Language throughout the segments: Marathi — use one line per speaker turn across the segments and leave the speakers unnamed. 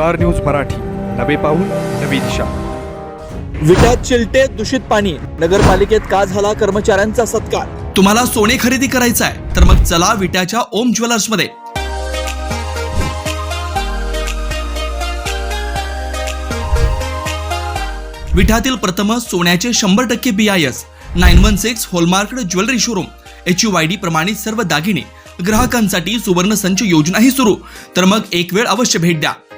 Star news Marathi. नवे पाऊल नवी दिशा.
विट्यात चिलटे दूषित पाणी. नगरपालिकेत का झाला कर्मचाऱ्यांचा सत्कार?
तुम्हाला सोने खरेदी करायचं आहे तर मग चला विट्याच्या ओम ज्वेलर्समध्ये. विठातील प्रथम सोन्याचे शंभर टक्के B I S nine one six hallmark jewellery showroom H U I D प्रमाणित सर्व दागिने. ग्राहकांसाठी सुवर्ण संच योजनाही सुरू. तर मग एक वेळ अवश्य भेट द्या.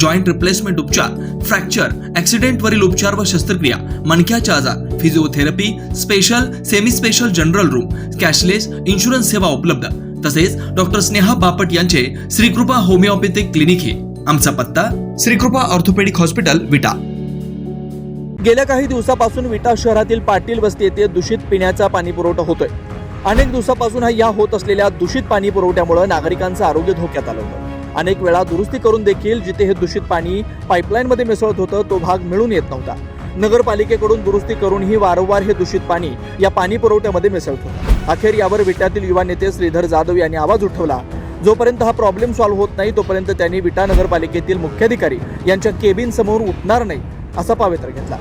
जॉईंट रिप्लेसमेंट उपचार फ्रॅक्चर ॲक्सिडेंटवरील उपचार व शस्त्रक्रिया मणक्याचे आजार physiotherapy special semi special general room cashless insurance सेवा उपलब्ध. तसेच डॉक्टर स्नेहा बापट यांचे श्रीकृपा होमिओपॅथिक क्लिनिक हे. आमचा पत्ता श्रीकृपा ऑर्थोपेडिक हॉस्पिटल विटा.
गेल्या काही दिवसापासून विटा शहरातील पाटील वस्ती येथे दूषित पिण्याचा पाणी पुरवठा होतोय. अनेक दिवसापासून हा या होत असलेल्या दूषित पाणी पुरवठ्यामुळे नागरिकांचं आरोग्य धोक्यात आलं होतं. अनेक वेळा दुरुस्ती करून देखील जिथे हे दूषित पाणी पाईपलाईनमध्ये मिसळत होतं तो भाग मिळून येत नव्हता. नगरपालिकेकडून दुरुस्ती करूनही वारंवार हे दूषित पाणी या पाणी पुरवठ्यामध्ये मिसळत होतं. अखेर यावर विट्यातील युवा नेते श्रीधर जाधव यांनी आवाज उठवला. जोपर्यंत हा प्रॉब्लेम सॉल्व्ह होत नाही तोपर्यंत त्यांनी विटा नगरपालिकेतील मुख्याधिकारी यांच्या केबिन समोर उठणार नाही असा पावित्र घेतला.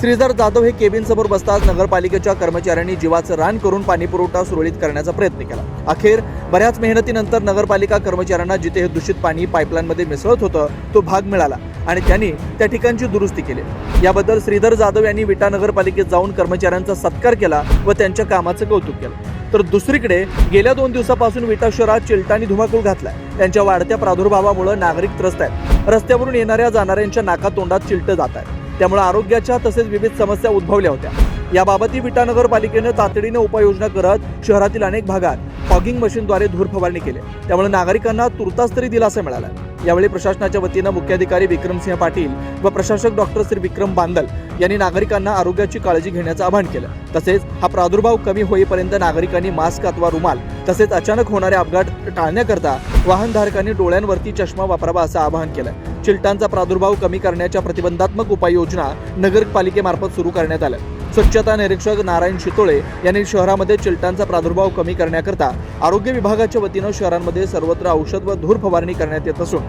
श्रीधर जाधव हे केबिन समोर बसताच नगरपालिकेच्या कर्मचाऱ्यांनी जीवाचं रान करून पाणीपुरवठा सुरळीत करण्याचा प्रयत्न केला. अखेर बऱ्याच मेहनतीनंतर नगरपालिका कर्मचाऱ्यांना जिथे हे दूषित पाणी पाईपलाईनमध्ये मिसळत होतं तो भाग मिळाला आणि त्यांनी त्या ठिकाणची दुरुस्ती केली. याबद्दल श्रीधर जाधव यांनी विटा नगरपालिकेत जाऊन कर्मचाऱ्यांचा सत्कार केला व त्यांच्या कामाचं कौतुक केलं. तर दुसरीकडे गेल्या दोन दिवसापासून विटा शहरात चिलटानी धुमाकूळ घातलाय. त्यांच्या वाढत्या प्रादुर्भावामुळे नागरिक त्रस्त आहेत. रस्त्यावरून येणाऱ्या जाणाऱ्यांच्या नाका तोंडात जात आहेत. त्यामुळे आरोग्याच्या तसेच विविध समस्या उद्भवल्या होत्या. याबाबतही विटानगर नगरपालिकेनं तातडीने उपाययोजना करत शहरातील अनेक भागात फॉगिंग मशीनद्वारे धूर फवारणी केली. त्यामुळे नागरिकांना तुर्तास तरी दिलासा मिळाला. यावेळी प्रशासनाच्या वतीनं मुख्याधिकारी विक्रमसिंह पाटील व प्रशासक डॉक्टर श्री विक्रम बांदल यांनी नागरिकांना आरोग्याची काळजी घेण्याचं आवाहन केलं. तसेच हा प्रादुर्भाव कमी होईपर्यंत नागरिकांनी मास्क अथवा रुमाल तसेच अचानक होणारे अपघात टाळण्याकरता वाहनधारकांनी डोळ्यांवरती चष्मा वापरावा असं आवाहन केलं. चिलटांचा प्रादुर्भाव कमी करण्याच्या प्रतिबंधात्मक उपाययोजना नगरपालिकेमार्फत सुरू करण्यात आल्या. स्वच्छता निरीक्षक नारायण शितोळे यांनी शहरामध्ये चिलटांचा प्रादुर्भाव कमी करण्याकरता आरोग्य विभागाच्या वतीनं शहरांमध्ये सर्वत्र औषध व धूर फवारणी करण्यात येत असून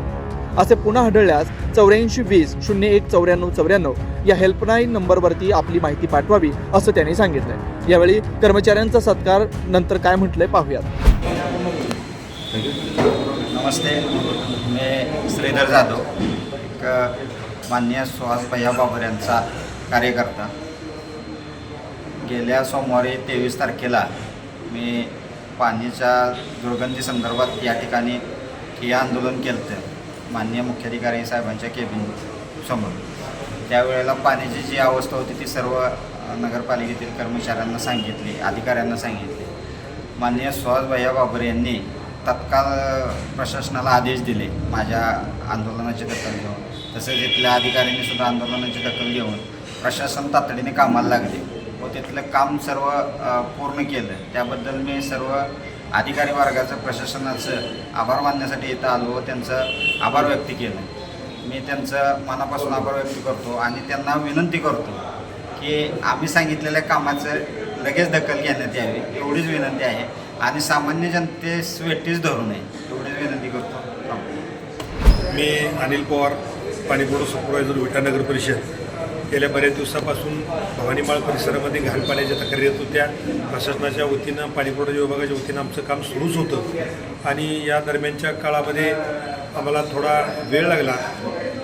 असे पुन्हा आढळल्यास चौऱ्याऐंशी वीस शून्य एक चौऱ्याण्णव चौऱ्याण्णव या हेल्पलाईन नंबरवरती आपली माहिती पाठवावी असं त्यांनी सांगितलंय. यावेळी कर्मचाऱ्यांचा सत्कार नंतर काय म्हटलंय पाहूयात.
नमस्ते मी श्रीधर जाधव एक मान्य सुहास भैया बाबर यांचा कार्यकर्ता. गेल्या सोमवारी तेवीस तारखेला मी पाण्याच्या दुर्गंधी संदर्भात या ठिकाणी हे आंदोलन केलं होतं मान्य मुख्याधिकारी साहेबांच्या केबिन समोर. त्यावेळेला पाण्याची जी अवस्था होती ती सर्व नगरपालिकेतील कर्मचाऱ्यांना सांगितली अधिकाऱ्यांना सांगितली. माननीय सुहास भैया बाबर यांनी तत्काळ प्रशासनाला आदेश दिले माझ्या आंदोलनाची दखल घेऊन. तसेच इथल्या अधिकाऱ्यांनी सुद्धा आंदोलनाची दखल घेऊन प्रशासन तातडीने कामाला लागले व तिथलं काम सर्व पूर्ण केलं. त्याबद्दल मी सर्व अधिकारी वर्गाचं प्रशासनाचं आभार मानण्यासाठी इथं आलो व त्यांचं आभार व्यक्त केलं. मी त्यांचं मनापासून आभार व्यक्त करतो आणि त्यांना विनंती करतो की आम्ही सांगितलेल्या कामाचं लगेच दखल घेण्यात यावी एवढीच विनंती आहे. आणि सामान्य जनतेस वेटीच धरू नये. एवढीच विनंती करतो.
मी अनिल पवार पाणीपुरवठा सुपरवायझर विटानगर परिषद गेल्या बऱ्याच दिवसापासून भवानीमाळ परिसरामध्ये घाण पाण्याच्या तक्रारी येत होत्या. प्रशासनाच्या वतीनं पाणीपुरवठा विभागाच्या वतीनं आमचं काम सुरूच होतं. आणि या दरम्यानच्या काळामध्ये आम्हाला थोडा वेळ लागला.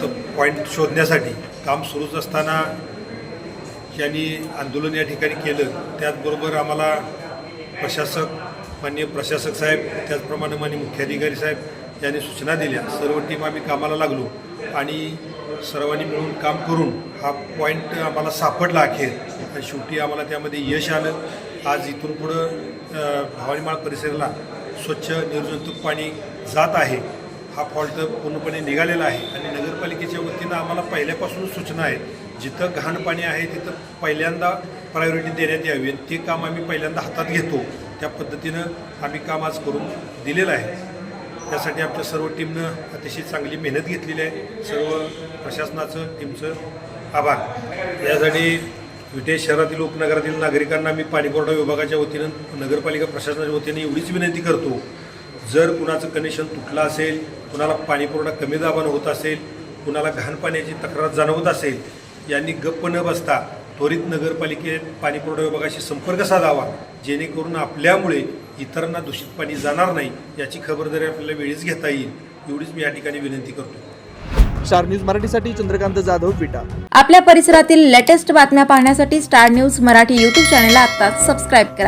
तर पॉईंट शोधण्यासाठी काम सुरूच असताना यांनी आंदोलन या ठिकाणी केलं. त्याचबरोबर आम्हाला प्रशासक माननीय प्रशासक साहेब त्याचप्रमाणे माननीय मुख्याधिकारी साहेब यांनी सूचना दिल्या. सर्व टीम आम्ही कामाला लागलो आणि सर्वांनी मिळून काम करून हा पॉईंट आम्हाला सापडला अखेर. आणि शेवटी आम्हाला त्यामध्ये यश आलं. आज इथून पुढं अ, भवानीमाळ परिसराला स्वच्छ निर्जंतुक पाणी जात आहे. हा फॉल्ट पूर्णपणे निघालेला आहे. आणि नगरपालिकेच्या वतीनं आम्हाला पहिल्यापासून सूचना आहेत. जिथं घाण पाणी आहे तिथं पहिल्यांदा प्रायोरिटी देण्यात यावी. ते काम आम्ही पहिल्यांदा हातात घेतो. त्या पद्धतीनं आम्ही काम आज करून दिलेलं आहे. त्यासाठी आमच्या सर्व टीमनं अतिशय चांगली मेहनत घेतलेली आहे. सर्व प्रशासनाचं टीमचं आभार. यासाठी विटे शहरातील उपनगरातील नागरिकांना मी पाणीपुरवठा विभागाच्या वतीनं नगरपालिका प्रशासनाच्या वतीने एवढीच विनंती करतो जर कुणाचं कनेक्शन तुटलं असेल कुणाला पाणीपुरवठा कमी दाबानं होत असेल कुणाला घाण पाण्याची तक्रार जाणवत असेल यांनी गप्प न बसता त्वरित नगरपालिकेत पाणीपुरवठा विभागाशी संपर्क साधावा जेणेकरून आपल्यामुळे इतरांना दूषित पाणी जाणार नाही याची खबरदारी आपल्याला वेळीच घेता येईल. एवढीच मी या ठिकाणी विनंती करतो.
स्टार न्यूज मराठीसाठी चंद्रकांत जाधव विटा.
आपल्या परिसरातील लेटेस्ट बातम्या पाहण्यासाठी स्टार न्यूज मराठी यूट्यूब चॅनलला आत्ताच सबस्क्राईब करा.